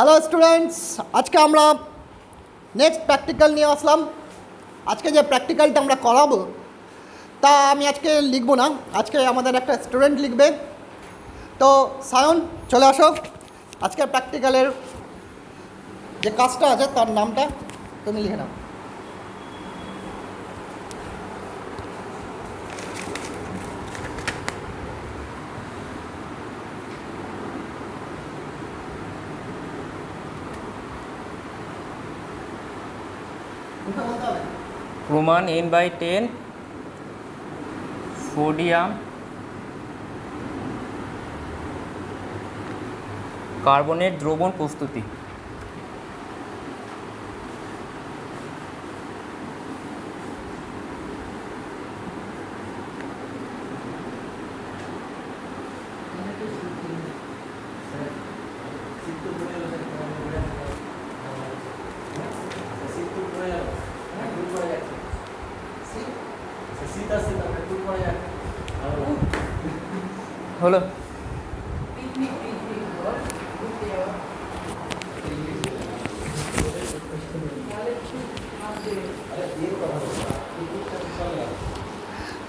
Hello students আজকে আমরা next practical নিয়ে আসলাম। আজকে যে প্র্যাকটিক্যালটা আমরা করাবো, তা আমি আজকে লিখব না। আজকে আমাদের একটা স্টুডেন্ট লিখবে। তো সায়ন, চলে আসো। আজকে প্র্যাকটিক্যালের যে কাজটা আছে, তার নামটা তুমি লিখে নাও। প্রমাণ এন বাই টেন সোডিয়াম কার্বনের দ্রবণ প্রস্তুতি হলো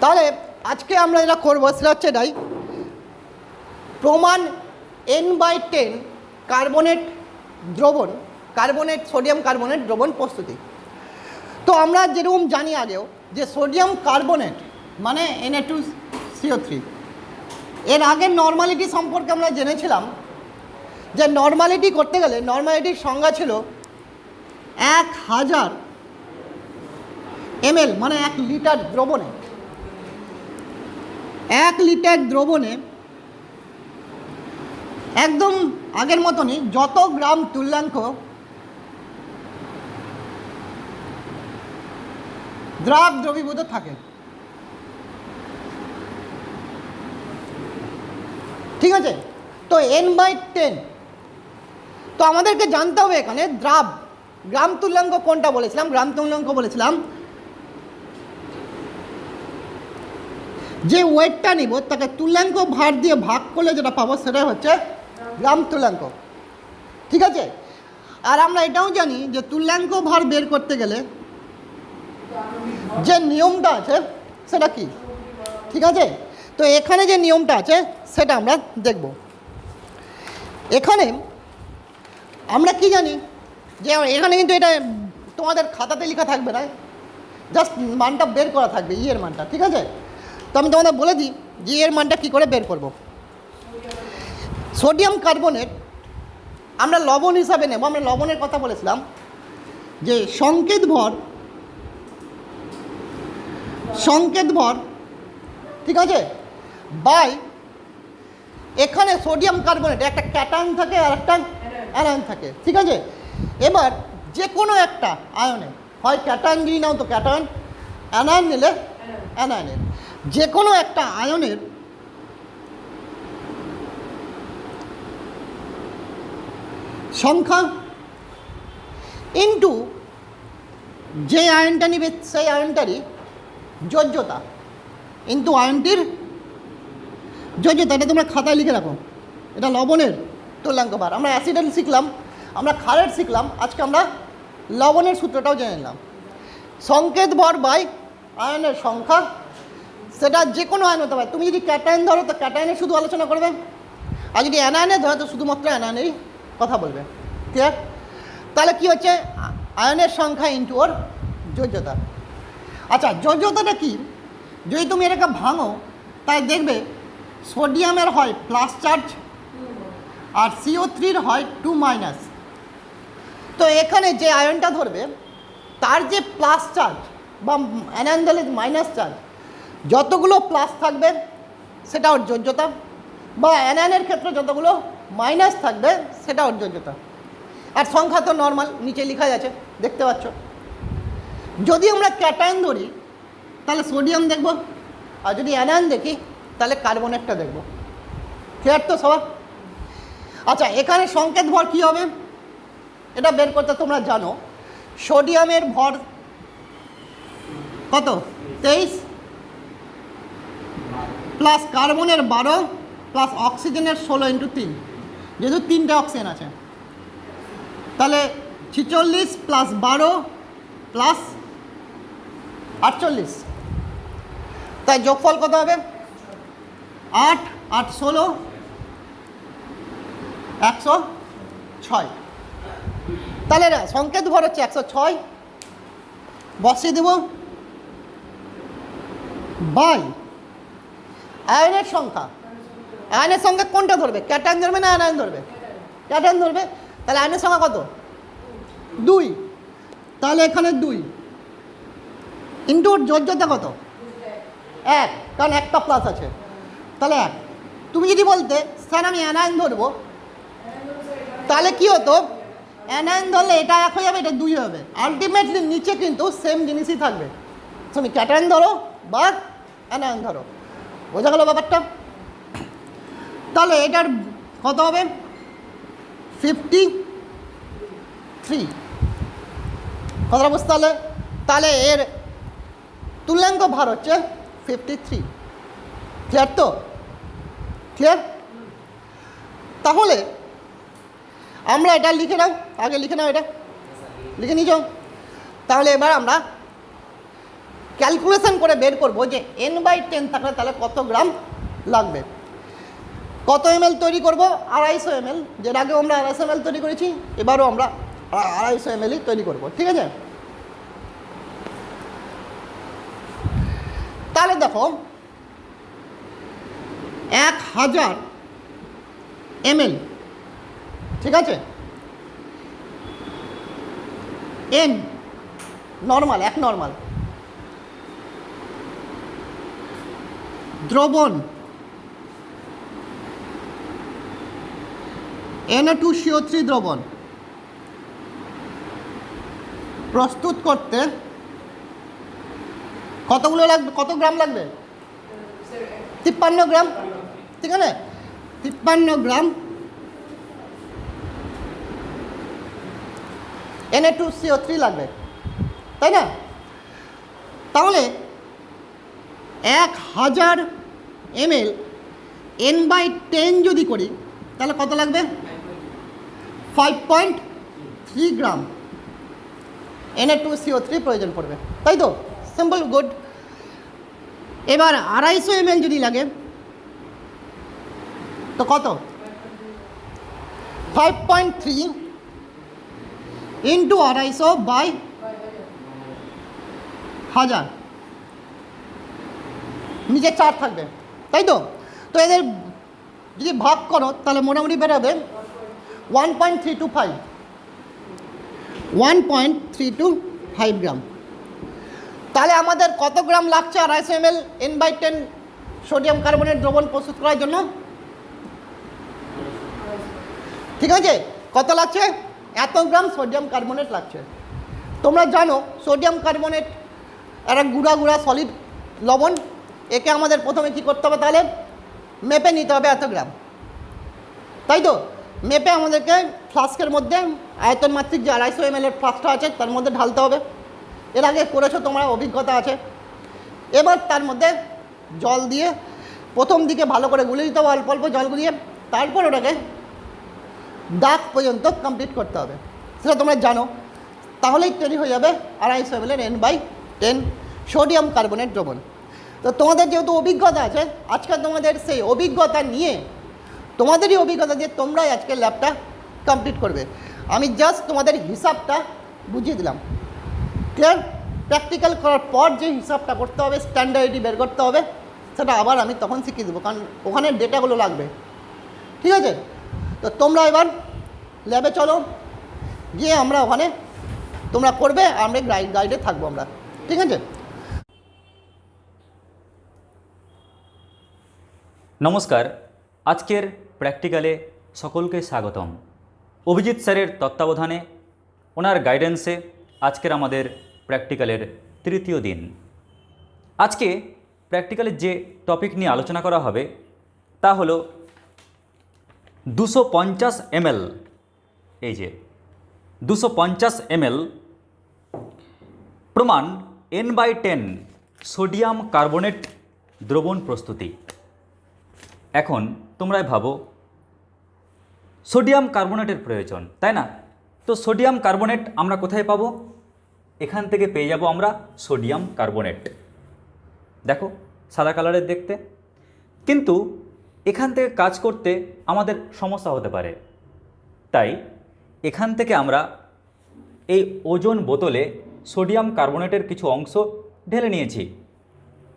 তাহলে আজকে আমরা যেটা করব সেটা হচ্ছে এটাই। প্রমাণ এন বাই টেন কার্বনেট দ্রবণ কার্বনেট সোডিয়াম কার্বনেট দ্রবণ প্রস্তুতি। তো আমরা যেরকম জানি আগেও যে সোডিয়াম কার্বনেট মানে এন টু সিও থ্রি এর আগে নর্মালিটি সম্পর্কে আমরা জেনেছিলাম যে নর্মালিটি করতে গেলে নর্মালিটির সংজ্ঞা ছিল এক হাজার এমএল মানে এক লিটার দ্রবণে। এক লিটার দ্রবণে একদম আগের মতনই যত গ্রাম তুল্যাঙ্ক দ্রাব দ্রবীভূত থাকে। ঠিক আছে? তো এন বাই টেন তো আমাদেরকে জানতে হবে এখানে দ্রাব। গ্রাম তুল্যাঙ্ক কোনটা বলেছিলাম? গ্রাম তুল্যাঙ্ক বলেছিলাম যে ওয়েটটা নিব, তাকে তুল্যাঙ্ক ভার দিয়ে ভাগ করলে যেটা পাবো সেটা হচ্ছে গ্রাম তুল্যাঙ্ক। ঠিক আছে? আর আমরা এটাও জানি যে তুল্যাঙ্ক ভার বের করতে গেলে যে নিয়মটা আছে, সেটা কি? ঠিক আছে? তো এখানে যে নিয়মটা আছে, সেটা আমরা দেখব। এখানে আমরা কি জানি? যে এখানে কিন্তু এটা তোমাদের খাতাতে লেখা থাকবে না জাস্ট মানটা বের করা থাকবে, ইয়ের মানটা, ঠিক আছে? তো আমি তোমাদের বলে দিই যে এর মানটা কী করে বের করব। সোডিয়াম কার্বনেট আমরা লবণ হিসাবে নেব। আমরা লবণের কথা বলেছিলাম যে সংকেত ভর সংকেত ভর, ঠিক আছে, বাই এখানে সোডিয়াম কার্বনেট একটা ক্যাটায়ন থাকে আর একটা অ্যানায়ন থাকে, ঠিক আছে? এবার যে কোনো একটা আয়নে, হয় ক্যাটায়ন যদি নাও তো ক্যাটায়ন অ্যানায়ন নিলে অ্যানায়নের যে কোনো একটা আয়নের সংখ্যা ইন্টু যে আয়নটা নিবে, সেই আয়নটারই যোজ্যতা। ইন্টু আয়নটির যোজ্যতা, এটা তোমরা খাতায় লিখে রাখো। এটা লবণের তুল্যাঙ্ক বার। আমরা অ্যাসিডেল শিখলাম, আমরা খারের শিখলাম, আজকে আমরা লবণের সূত্রটাও জেনে নিলাম। সংকেত ভর বাই আয়নের সংখ্যা সেটা যে কোনো আয়ন হতে পারে। তুমি যদি ক্যাটায়ন ধরো, তো ক্যাটায়নের শুধু আলোচনা করবে। আর যদি অ্যানায়নে ধরো, তো শুধুমাত্র অ্যানায়নেরই কথা বলবে। ক্লিয়ার তাহলে কী হচ্ছে? আয়নের সংখ্যা ইন্টু ওর যোজ্যতা। আচ্ছা যোজ্যতাটা কি? যদি তুমি এটাকে ভাঙো তাই দেখবে সোডিয়ামের হয় প্লাস চার্জ আর সিও থ্রির হয় টু মাইনাস তো এখানে যে আয়নটা ধরবে, তার যে প্লাস চার্জ বা অ্যানান্দলের মাইনাস চার্জ যতগুলো প্লাস থাকবে, সেটা ওর যোজ্যতা বা অ্যানায়নের ক্ষেত্রে যতগুলো মাইনাস থাকবে, সেটা ওর যোজ্যতা আর সংখ্যা তো নর্মাল নিচে লেখা আছে, দেখতে পাচ্ছ। যদি আমরা ক্যাটায়ন ধরি, তাহলে সোডিয়াম দেখব। আর যদি অ্যানায়ন দেখি, তাহলে কার্বনেটটা দেখব। ক্লিয়ার তো সবার? আচ্ছা এখানে সংকেত ভর কী হবে? এটা বের করতে তোমরা জানো সোডিয়ামের ভর কত? তেইশ? প্লাস কার্বনের বারো প্লাস অক্সিজেনের ষোলো ইন্টু তিন। যেহেতু তিনটে অক্সিজেন আছে। তাহলে ছিচল্লিশ প্লাস বারো প্লাস আটচল্লিশ। তাই যোগফল কত হবে? আট আট, ষোলো, একশো ছয়। তাহলে সংকেত ভর হচ্ছে একশো ছয়। বসিয়ে দেব। বাই। আয়নের সংখ্যা। আয়নের সংখ্যা কোনটা ধরবে? ক্যাটায়ন ধরবে না আয়ন ধরবে? ক্যাটায়ন ধরবে? তাহলে আয়নের সংখ্যা কত? দুই। তাহলে এখানে দুই। ইন্টু যোজ্যতা কত? এক। কারণ একটা প্লাস আছে। তাহলে এক। তুমি যদি বলতে, স্যার, আমি অ্যানায়ন ধরবো, তাহলে কি হতো? অ্যানায়ন ধরলে এটা এক হয়ে যাবে, এটা দুই হবে আলটিমেটলি নিচে কিন্তু সেম জিনিসই থাকবে। তুমি ক্যাটায়ন ধরো বা অ্যানায়ন ধরো। বোঝা গেল ব্যাপারটা? তাহলে এটার কত হবে? ফিফটি থ্রি কথাটা বুঝতে তাহলে তাহলে এর তুল্যাঙ্ক ভার হচ্ছে ফিফটি থ্রি ক্লিয়ার তো? ক্লিয়ার তাহলে আমরা এটা লিখে নাও। আগে লিখে নাও এটা। লিখে নিয়েছ তাহলে এবার আমরা ক্যালকুলেশন করে বের করব যে এন বাই টেন থাকলে তাহলে কত গ্রাম লাগবে? কত এম তৈরি করব? আড়াইশো এম যের আগে আমরা আড়াইশো এম তৈরি করেছি, এবারও আমরা আড়াইশো এম তৈরি করব, ঠিক আছে? তাহলে দেখো, এক হাজার এমএল ঠিক আছে? এন নর্মাল এক নর্মাল দ্রবণ। এন টু সিও থ্রি দ্রবণ। প্রস্তুত করতে কতগুলো লাগবে? কত গ্রাম লাগবে? তিপ্পান্ন গ্রাম? ঠিক আছে? তিপ্পান্ন gram NA two CO three লাগবে। তাই না? তাহলে এক হাজার এমএল এন বাই টেন যদি করি, তাহলে কত লাগবে? Five point three gram NA two CO three প্রয়োজন পড়বে। তাই তো? সিম্পল গুড এবার আড়াইশো এমএল যদি লাগে, তো কত? ফাইভ পয়েন্ট থ্রি ইন্টু আড়াইশো বাই হাজার। নিচে চার থাকবে। তাই তো? তো এদের যদি ভাগ করো, তাহলে মোটামুটি বেরোবে one point three two five one point three two five gram. তাহলে আমাদের কত গ্রাম লাগছে আড়াইশো M L N by ten sodium carbonate দ্রবণ প্রস্তুত করার জন্য? ঠিক আছে? কত লাগছে? এত গ্রাম সোডিয়াম কার্বনেট লাগছে। তোমরা জানো সোডিয়াম কার্বনেট একটা গুঁড়া গুঁড়া সলিড লবণ একে আমাদের প্রথমে কী করতে হবে তাহলে? মেপে নিতে হবে এত গ্রাম তাই তো? মেপে আমাদেরকে ফ্লাস্কের মধ্যে আয়তন মাত্রিক যে আড়াইশো এম এর ফ্লাস্কটা আছে, তার মধ্যে ঢালতে হবে। এর আগে করেছ, তোমার অভিজ্ঞতা আছে। এবার তার মধ্যে জল দিয়ে প্রথম দিকে ভালো করে গুলে দিতে হবে, অল্প অল্প জল গুলিয়ে। তারপর ওটাকে দাগ পর্যন্ত কমপ্লিট করতে হবে। সেটা তোমরা জানো। তাহলেই তৈরি হয়ে যাবে আড়াইশো M N by ten sodium carbonate দ্রবণ। তো তোমাদের যেহেতু অভিজ্ঞতা আছে, আজকে তোমাদের সেই অভিজ্ঞতা নিয়ে, তোমাদেরই অভিজ্ঞতা দিয়ে তোমরাই আজকে ল্যাবটা কমপ্লিট করবে। আমি জাস্ট তোমাদের হিসাবটা বুঝিয়ে দিলাম। ক্লিয়ার প্র্যাকটিক্যাল করার পর যে হিসাবটা করতে হবে স্ট্যান্ডার্ডি বের করতে হবে, সেটা আবার আমি তখন শিখিয়ে দেবো, কারণ ওখানে ডেটাগুলো লাগবে। ঠিক আছে? তো তোমরা এবার ল্যাবে চলো, গিয়ে আমরা ওখানে তোমরা করবে, আমরা গাইড গাইডে থাকব আমরা। ঠিক আছে? নমস্কার, আজকের প্র্যাকটিক্যালে সকলকে স্বাগতম। অভিজিৎ স্যারের তত্ত্বাবধানে, ওনার গাইডেন্সে আজকের আমাদের প্র্যাকটিক্যালের তৃতীয় দিন। আজকে প্র্যাকটিক্যালের যে টপিক নিয়ে আলোচনা করা হবে, তা হলো দুশো পঞ্চাশ এমএল। এই যে, দুশো পঞ্চাশ এমএল প্রমাণ N by ten sodium carbonate দ্রবণ প্রস্তুতি। এখন তোমরাই ভাবো, সোডিয়াম কার্বোনেটের প্রয়োজন, তাই না? তো সোডিয়াম কার্বোনেট আমরা কোথায় পাবো? এখান থেকে পেয়ে যাব আমরা সোডিয়াম কার্বোনেট। দেখো, সাদা কালারের দেখতে। কিন্তু এখান থেকে কাজ করতে আমাদের সমস্যা হতে পারে। তাই এখান থেকে আমরা এই ওজন বোতলে সোডিয়াম কার্বোনেটের কিছু অংশ ঢেলে নিয়েছি।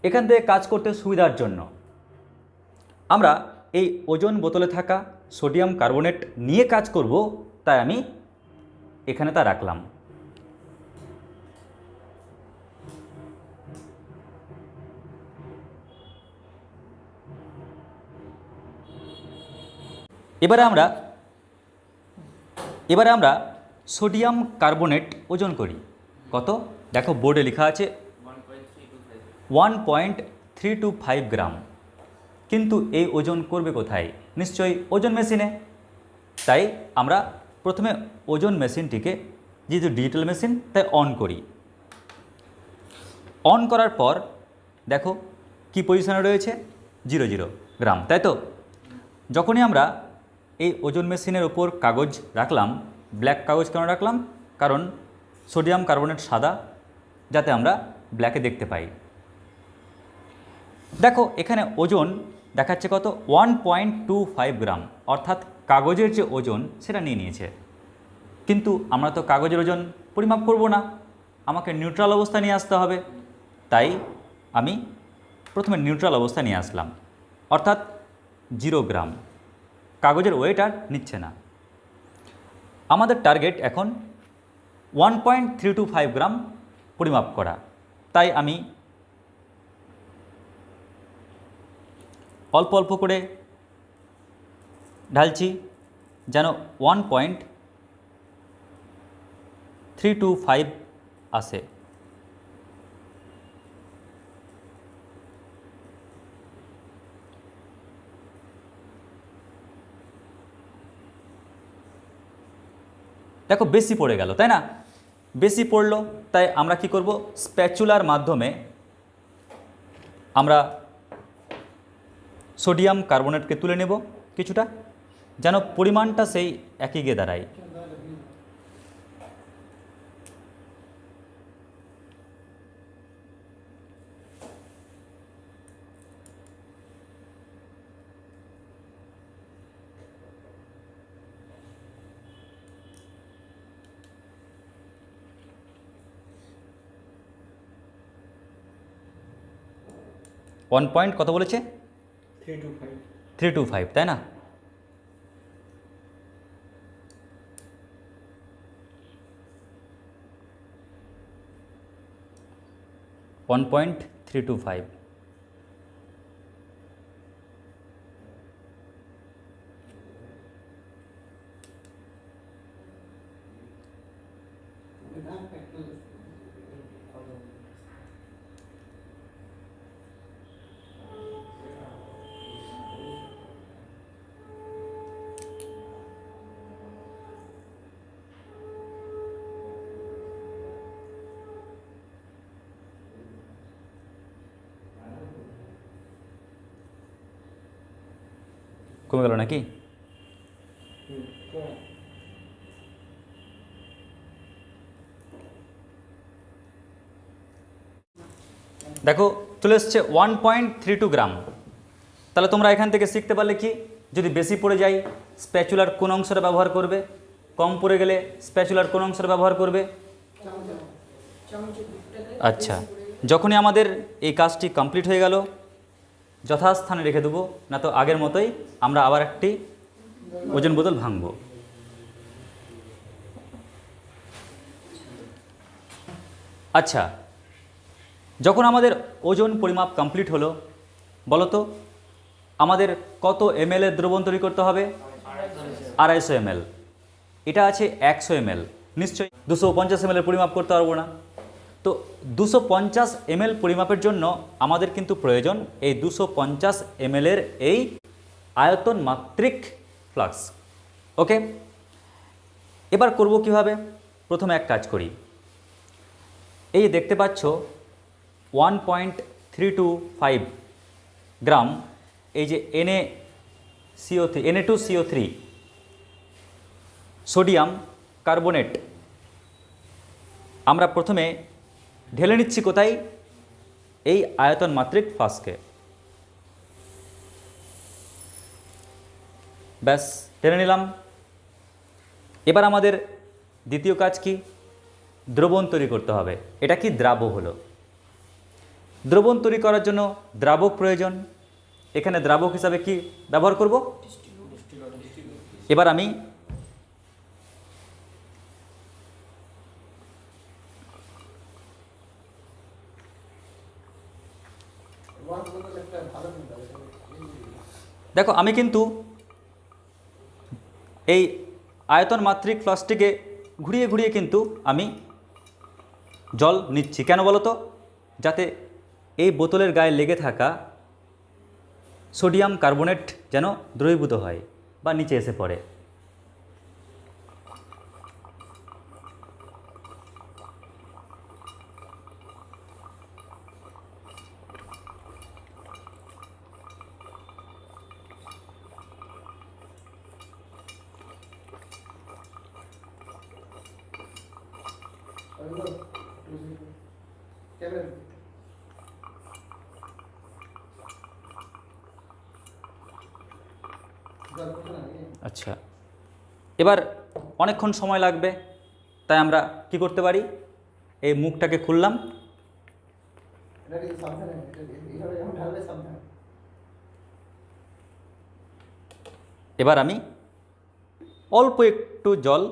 এখান থেকে কাজ করতে সুবিধার জন্য। আমরা এই ওজন বোতলে থাকা সোডিয়াম কার্বোনেট নিয়ে কাজ করব তাই আমি এখানে তা রাখলাম। এবারে আমরা এবারে আমরা সোডিয়াম কার্বোনেট ওজন করি। কত? দেখো বোর্ডে লেখা আছে one point three two five. Gram. কিন্তু এই ওজন করবে কোথায়? নিশ্চয়ই ওজন মেশিনে। তাই আমরা প্রথমে ওজন মেশিনটিকে যেহেতু ডিজিটাল মেশিন তাই অন করি। অন করার পর, দেখো কি পজিশনে রয়েছে? জিরো জিরো গ্রাম তাই তো? যখনই আমরা এই ওজন মেশিনের ওপর কাগজ রাখলাম ব্ল্যাক কাগজ কেন রাখলাম? কারণ সোডিয়াম কার্বনেট সাদা, যাতে আমরা ব্ল্যাকে দেখতে পাই। দেখো, এখানে ওজন দেখাচ্ছে কত? One point two five gram. অর্থাৎ কাগজের যে ওজন, সেটা নিয়ে নিয়েছে। কিন্তু আমরা তো কাগজের ওজন পরিমাপ করব না। আমাকে নিউট্রাল অবস্থা নিয়ে আসতে হবে। তাই আমি প্রথমে নিউট্রাল অবস্থা নিয়ে আসলাম। অর্থাৎ জিরো গ্রাম। কাগজের ওয়েট আর নিচ্ছে না। আমাদের টার্গেট এখন one point three two five gram পরিমাপ করা। তাই আমি অল্প অল্প করে ঢালছি, যেন one point three two five আসে। দেখো বেশি পড়ে গেল, তাই না? বেশি পড়ল, তাই আমরা কি করব? স্প্যাচুলার মাধ্যমে আমরা সোডিয়াম কার্বনেটকে তুলে নেব কিছুটা। যেন পরিমাণটা সেই একই গিয়ে দাঁড়ায়। ওয়ান পয়েন্ট কত বলেছে? Three two five three two five তাই না one point three two five গেল নাকি? দেখো চলে এসছে one point three two gram. তাহলে তোমরা এখান থেকে শিখতে পারলে কি? যদি বেশি পড়ে যায় স্প্যাচুলার কোন অংশটা ব্যবহার করবে? কম পড়ে গেলে স্প্যাচুলার কোন অংশটা ব্যবহার করবে? আচ্ছা যখনই আমাদের এই কাজটি কমপ্লিট হয়ে গেল যথাস্থানে রেখে দেবো, না তো আগের মতোই আমরা আবার একটি ওজন বোতল ভাঙবো। আচ্ছা যখন আমাদের ওজন পরিমাপ কমপ্লিট হলো, বলো তো, আমাদের কত এম এর দ্রবণ তৈরি করতে হবে? আড়াইশো এম এটা আছে একশো এম নিশ্চয়ই দুশো পঞ্চাশ এম পরিমাপ করতে পারব না। তো দুশো পঞ্চাশ এম পরিমাপের জন্য আমাদের কিন্তু প্রয়োজন এই দুশো পঞ্চাশ এম এর এই আয়তন মাত্রিক ফ্লাক্স। ওকে এবার করব কীভাবে? প্রথমে এক কাজ করি। এই দেখতে পাচ্ছ, one point three two five gram, এই যে NA CO three NA two CO three sodium carbonate. আমরা প্রথমে ঢেলে নিচ্ছি কোথায়? এই আয়তন মাত্রিক ফ্লাস্কে ব্যাস টেনে নিলাম। এবার আমাদের দ্বিতীয় কাজ কি? দ্রবণ তৈরি করতে হবে। এটা কি দ্রাবক হলো? দ্রবণ তৈরি করার জন্য দ্রাবক প্রয়োজন। এখানে দ্রাবক হিসাবে কি ব্যবহার করব? এবার আমি দেখো, আমি কিন্তু এই আয়তন মাত্রিক ফ্লাস্কটিকে ঘুরিয়ে ঘুরিয়ে কিন্তু আমি জল নিচ্ছি। কেন বলো তো যাতে এই বোতলের গায়ে লেগে থাকা সোডিয়াম কার্বোনেট যেন দ্রবীভূত হয় বা নিচে এসে পড়ে। আচ্ছা। এবার অনেকক্ষণ সময় লাগবে, তাই আমরা কি করতে পারি? এই মুখটাকে খুললাম। এবার আমি অল্প একটু জল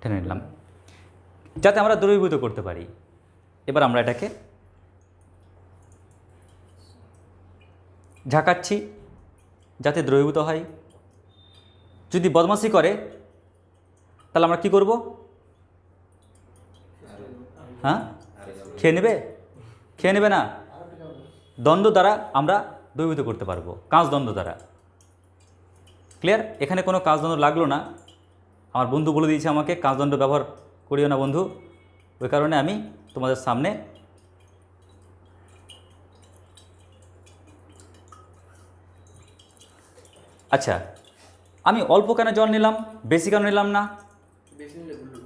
টেনে নিলাম। যাতে আমরা দ্রবীভূত করতে পারি। এবার আমরা এটাকে ঝাঁকাচ্ছি, যাতে দ্রবীভূত হয়। যদি বদমাশি করে, তাহলে আমরা কি করব? হ্যাঁ? খেয়ে নেবে? খেয়ে নেবে না? দ্বন্দ্ব দ্বারা আমরা দ্রবীভূত করতে পারব। কাঁচ দ্বন্দ্ব দ্বারা। ক্লিয়ার? এখানে কোনো কাঁচদণ্ড লাগল না। আমার বন্ধু বলে দিয়েছে আমাকে কাঁচদণ্ড ব্যবহার করিও না বন্ধু। ওই কারণে আমি তোমাদের সামনে আচ্ছা আমি অল্প কেন জল নিলাম? বেশি কেন নিলাম না?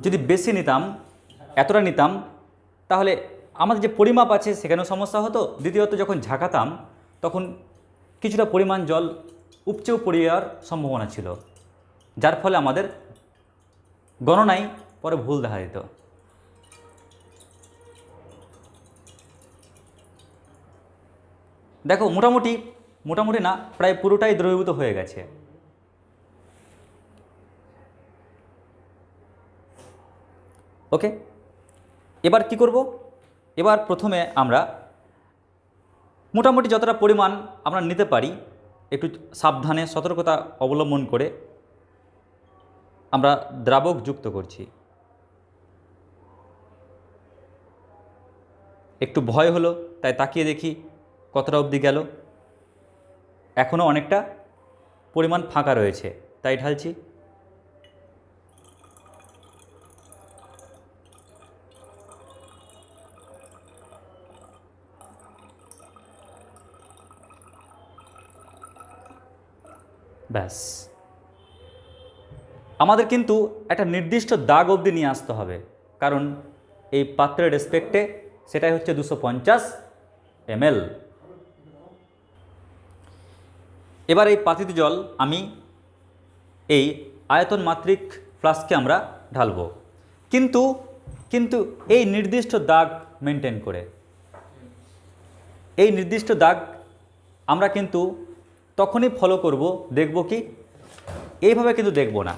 যদি বেশি নিতাম, এতটা নিতাম, তাহলে আমাদের যে পরিমাপ আছে সেখানেও সমস্যা হতো। দ্বিতীয়ত, যখন ঝাঁকাতাম, তখন কিছুটা পরিমাণ জল উপচেও পড়ে যাওয়ার সম্ভাবনা ছিল। যার ফলে আমাদের গণনায় পরে ভুল দেখা দিত। দেখো, মোটামুটি মোটামুটি না, প্রায় পুরোটাই দ্রবীভূত হয়ে গেছে। ওকে? এবার কি করব? এবার প্রথমে আমরা মোটামুটি যতটা পরিমাণ আমরা নিতে পারি, একটু সাবধানে, সতর্কতা অবলম্বন করে আমরা দ্রাবক যুক্ত করছি। একটু ভয় হলো, তাই তাকিয়ে দেখি কতটা অবধি গেল। এখনও অনেকটা পরিমাণ ফাঁকা রয়েছে, তাই ঢালছি। ব্যাস। আমাদের কিন্তু একটা নির্দিষ্ট দাগ অবধি নিয়ে আসতে হবে। কারণ এই পাত্রের রেসপেক্টে সেটাই হচ্ছে দুশো পঞ্চাশ এমএল এবার এই পাতিত জল আমি এই আয়তন মাত্রিক ফ্লাস্কে আমরা ঢালব। কিন্তু কিন্তু এই নির্দিষ্ট দাগ মেনটেন করে। এই নির্দিষ্ট দাগ আমরা কিন্তু তখনই ফলো করব, দেখব কি? এইভাবে কিন্তু দেখব না।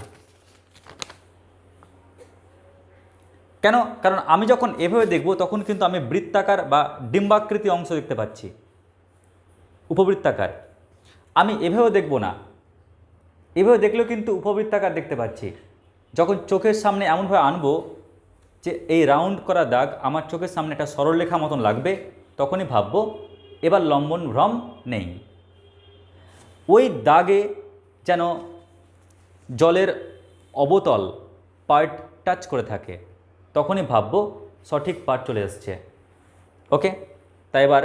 কেন? কারণ আমি যখন এভাবে দেখব, তখন কিন্তু আমি বৃত্তাকার বা ডিম্বাকৃতি অংশ দেখতে পাচ্ছি। উপবৃত্তাকার। আমি এভাবে দেখব না। এভাবে দেখলেও কিন্তু উপবৃত্তাকার দেখতে পাচ্ছি। যখন চোখের সামনে এমনভাবে আনব যে এই রাউন্ড করা দাগ আমার চোখের সামনে একটা সরলরেখা মতন লাগবে, তখনই ভাববো, এবার লম্বন ভ্রম নেই। ওই দাগে যেন জলের অবতল পার্ট টাচ করে থাকে। তখনই ভাববো সঠিক পার্ট চলে এসছে। ওকে তাই এবার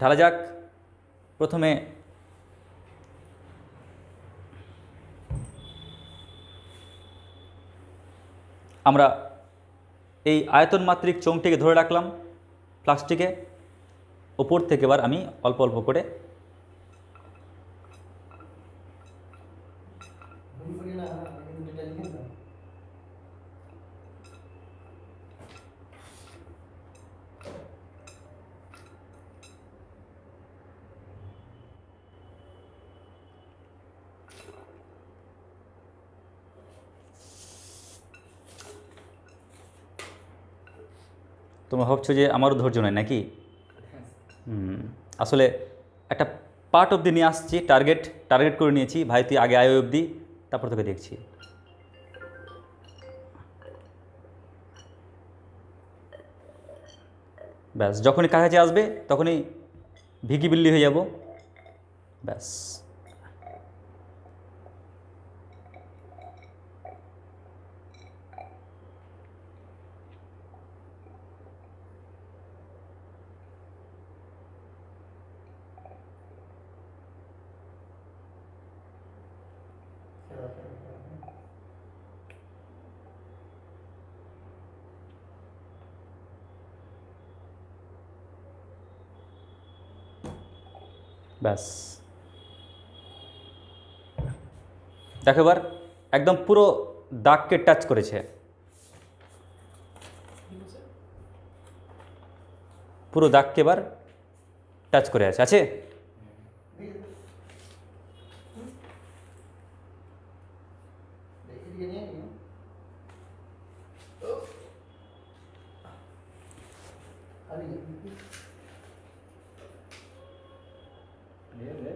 ঢালা যাক। প্রথমে আমরা এই আয়তন মাত্রিক চোঙটিকে ধরে রাখলাম প্লাস্টিকে। ওপর থেকে এবার আমি অল্প অল্প করে তোমরা ভাবছ যে আমারও ধৈর্য নয় নাকি? আসলে একটা পার্ট অবধি নিয়ে আসছি টার্গেট টার্গেট করে নিয়েছি। ভাই, তুই আগে আয় অবধি, তারপর তোকে দেখছি। ব্যাস, যখনই কাছাকাছি আসবে, তখনই ভিগি বিল্লি হয়ে যাব। ব্যাস। ব্যাস। দেখো এবার একদম পুরো দাগকে টাচ করেছে। পুরো দাগকে এবার টাচ করে আছে। আছে?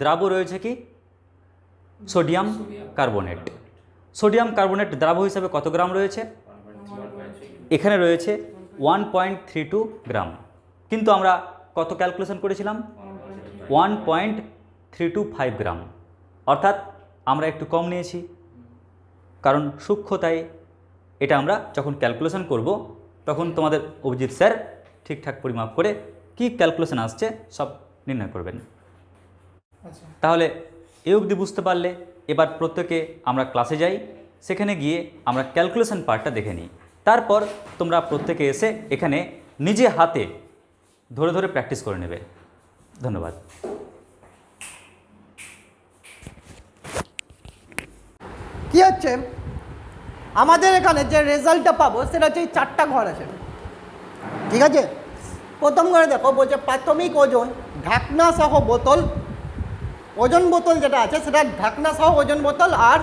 দ্রাব রয়েছে কি? Sodium carbonate. সোডিয়াম কার্বোনেট দ্রাব হিসাবে কত গ্রাম রয়েছে? এখানে রয়েছে one point three two gram. কিন্তু আমরা কত ক্যালকুলেশন করেছিলাম? One point three two five gram. অর্থাৎ আমরা একটু কম নিয়েছি। কারণ সূক্ষ্মতায় এটা আমরা যখন ক্যালকুলেশন করব, তখন তোমাদের অভিজিৎ স্যার ঠিকঠাক পরিমাপ করে কি ক্যালকুলেশন আসছে সব নির্ণয় করবেন। তাহলে এ অবধি বুঝতে পারলে এবার প্রত্যেকে আমরা ক্লাসে যাই সেখানে গিয়ে আমরা ক্যালকুলেশন পার্টটা দেখে নিই। তারপর তোমরা প্রত্যেকে এসে এখানে নিজে হাতে ধরে ধরে প্র্যাকটিস করে নেবে। ধন্যবাদ। কি হচ্ছে? আমাদের এখানে যে রেজাল্টটা পাবো সেটা হচ্ছে এই চারটা ঘর আছে। ঠিক আছে? প্রথম ঘরে দেখো বলছে প্রাথমিক ওজন ঢাকনা সহ বোতল ওজন বোতল যেটা আছে, সেটা ঢাকনা সহ ওজন বোতল আর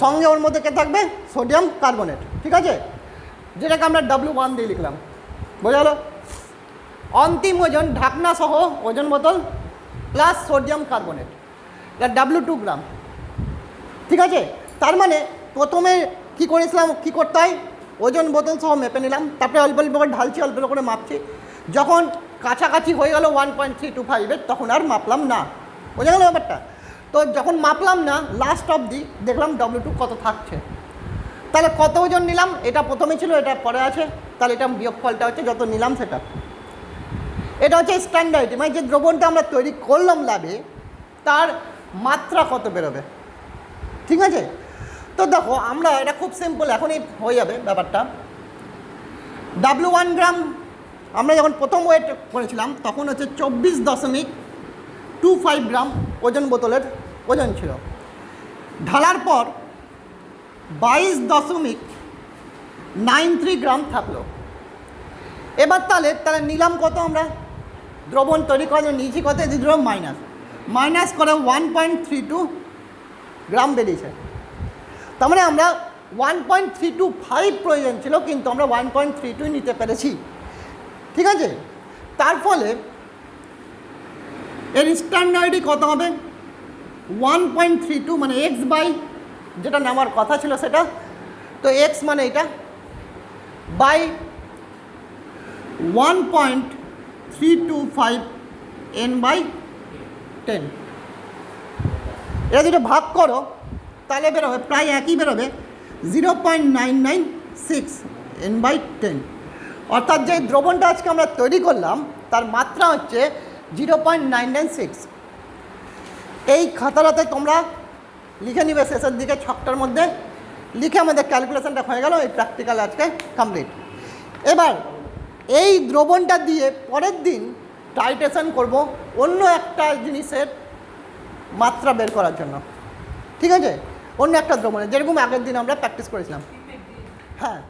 সঙ্গে ওর মধ্যে কে থাকবে? Sodium carbonate. ঠিক আছে? যেটাকে আমরা ডাব্লিউ ওয়ান দিয়ে লিখলাম। বোঝা গেলো? অন্তিম ওজন ঢাকনা সহ ওজন বোতল প্লাস সোডিয়াম কার্বনেট। এটা ডাব্লিউ টু গ্রাম। ঠিক আছে? তার মানে প্রথমে কি করেছিলাম? কি করতে হয়? ওজন বোতল সহ মেপে নিলাম। তারপরে অল্প অল্প করে ঢালছি, অল্প অল্প করে মাপছি। যখন কাছাকাছি হয়ে গেল ওয়ান পয়েন্ট থ্রি টু ফাইভের তখন আর মাপলাম না। বোঝা গেল ব্যাপারটা? তো যখন মাপলাম না লাস্ট অবধি দেখলাম ডব্লিউ টু কত থাকছে। তাহলে কত ওজন নিলাম? এটা প্রথমে ছিল, এটা পরে আছে। তাহলে এটা বিয়োগফলটা হচ্ছে যত নিলাম সেটা। এটা হচ্ছে স্ট্যান্ডার্ড মানে যে দ্রবণটা আমরা তৈরি করলাম ল্যাবে তার মাত্রা কত বেরোবে? ঠিক আছে? তো দেখো, আমরা, এটা খুব সিম্পল এখনই হয়ে যাবে ব্যাপারটা। ডাব্লু ওয়ান গ্রাম আমরা যখন প্রথম ওয়েট করেছিলাম, তখন হচ্ছে চব্বিশ দশমিক টু ফাইভ গ্রাম ওজন বোতলের ওজন ছিল। ঢালার পর বাইশ দশমিক নাইন থ্রি গ্রাম থাকল। এবার তাহলে তাহলে নিলাম কত আমরা? দ্রবণ তৈরি করার জন্য নিয়েছি কত? দ্রবণ মাইনাস মাইনাস করে one point three two gram বেরিয়েছে। তার মানে আমরা one point three two five প্রয়োজন ছিল, কিন্তু আমরা ওয়ান পয়েন্ট থ্রি টুই নিতে পেরেছি। ঠিক আছে? তার ফলে এর স্ট্যান্ডার্ডই কত হবে? ওয়ান পয়েন্ট থ্রি টু মানে এক্স বাই যেটা নেওয়ার কথা ছিল সেটা। তো এক্স মানে এটা by one point three two five N by ten এটা যদি ভাগ করো, তাহলে বেরোবে, প্রায় একই বেরোবে zero point nine nine six N by ten অর্থাৎ যে দ্রবণটা আজকে আমরা তৈরি করলাম, তার মাত্রা হচ্ছে zero point nine nine six. এই খাতাটাতে তোমরা লিখে নিবে শেষের দিকে ছকটার মধ্যে। লিখে আমাদের ক্যালকুলেশনটা হয়ে গেল, এই প্র্যাকটিক্যাল আজকে কমপ্লিট এবার এই দ্রবণটা দিয়ে পরের দিন টাইটেশন করব অন্য একটা জিনিসের মাত্রা বের করার জন্য। ঠিক আছে? অন্য একটা দ্রবণে যেরকম আগের দিন আমরা প্র্যাকটিস করেছিলাম। হ্যাঁ।